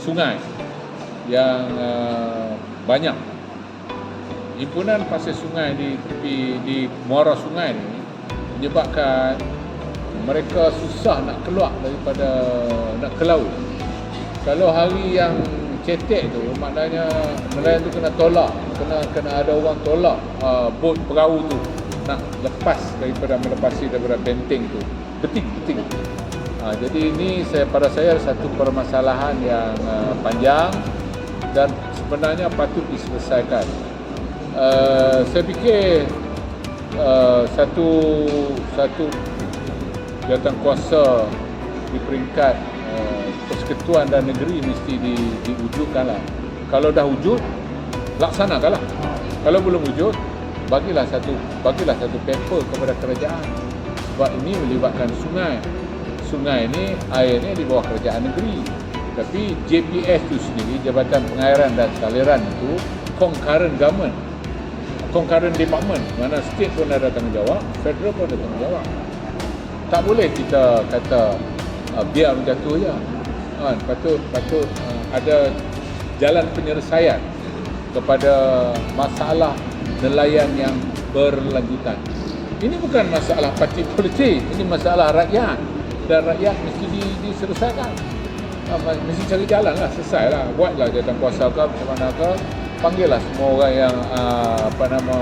sungai yang uh, banyak. Himpunan pasir sungai di tepi di muara sungai ni menyebabkan mereka susah nak keluar daripada nak ke laut. Kalau hari yang cetek tu maknanya nelayan tu kena tolak kena kena ada orang tolak uh, bot perahu tu nak lepas daripada melepasi daripada benteng tu. Beting-beting Ha, jadi ini saya pada saya satu permasalahan yang uh, panjang dan sebenarnya patut diselesaikan. Uh, saya fikir uh, satu satu jawatan kuasa di peringkat uh, persekutuan dan negeri mesti di, diwujudkanlah. Kalau dah wujud, laksanakanlah. Kalau belum wujud, bagilah satu bagilah satu paper kepada kerajaan. Sebab ini melibatkan sungai sungai ni airnya di bawah kerajaan negeri. Tapi JPS tu sendiri Jabatan Pengairan dan Saliran itu concurrent government concurrent department mana state pun ada tanggungjawab federal pun ada tanggungjawab. Tak boleh kita kata uh, biar jatuh je. Kan? Patut patut uh, ada jalan penyelesaian kepada masalah nelayan yang berlanjutan. Ini bukan masalah parti politik ini masalah rakyat dan rakyat mesti di, diselesaikan. Apa, mesti cari jalan lah, selesai lah. Buatlah jawatan kuasa ke, macam mana ke. Panggillah semua orang yang uh, apa nama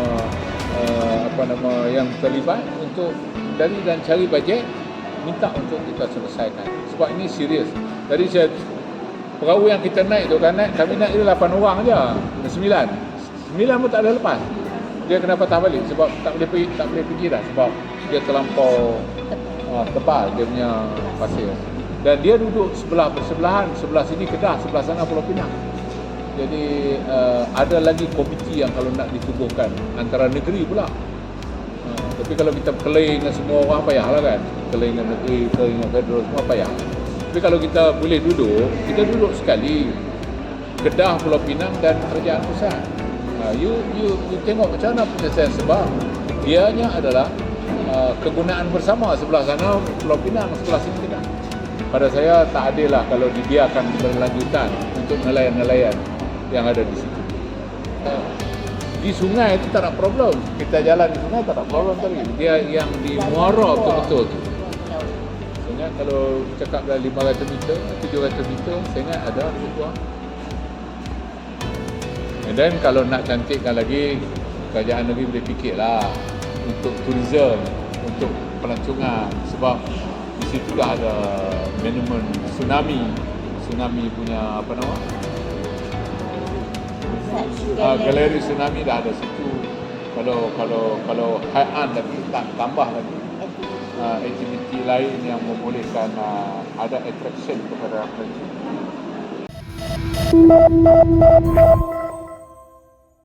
uh, apa nama yang terlibat untuk dari dan cari bajet minta untuk kita selesaikan. Sebab ini serius. Jadi saya perahu yang kita naik tu kan naik kami naik dia 8 orang aja. 9. 9 pun tak ada lepas. Dia kena patah balik sebab tak boleh pergi tak boleh pergi dah sebab dia terlampau uh, tebal dia punya pasir. Dan dia duduk sebelah bersebelahan sebelah sini Kedah sebelah sana Pulau Pinang. Jadi uh, ada lagi komiti yang kalau nak ditubuhkan antara negeri pula. Uh, tapi kalau kita keling dengan semua orang payahlah kan? Keling dengan negeri keling dengan federal semua payah. Tapi kalau kita boleh duduk kita duduk sekali. Kedah Pulau Pinang dan kerajaan pusat. Uh, you, you, you tengok macam mana penyelesaian sebab dianya adalah Uh, kegunaan bersama sebelah sana Pulau Pinang sebelah sini tidak. Pada saya tak adil lah kalau dibiarkan berlanjutan untuk nelayan-nelayan yang ada di situ. Uh, di sungai itu tak ada problem. Kita jalan di sungai tak ada problem tadi. Dia yang di muara betul-betul tu. Saya kalau cakap dah 500 meter, 700 meter, saya ingat ada kurang. And then kalau nak cantikkan lagi, kerajaan negeri boleh fikirlah untuk tourism, untuk pelancongan sebab di situ dah ada monumen tsunami, tsunami punya apa nama? Uh, galeri tsunami dah ada situ. Kalau kalau kalau end lagi tak tambah lagi uh, aktiviti lain yang membolehkan uh, ada attraction kepada pelancongan.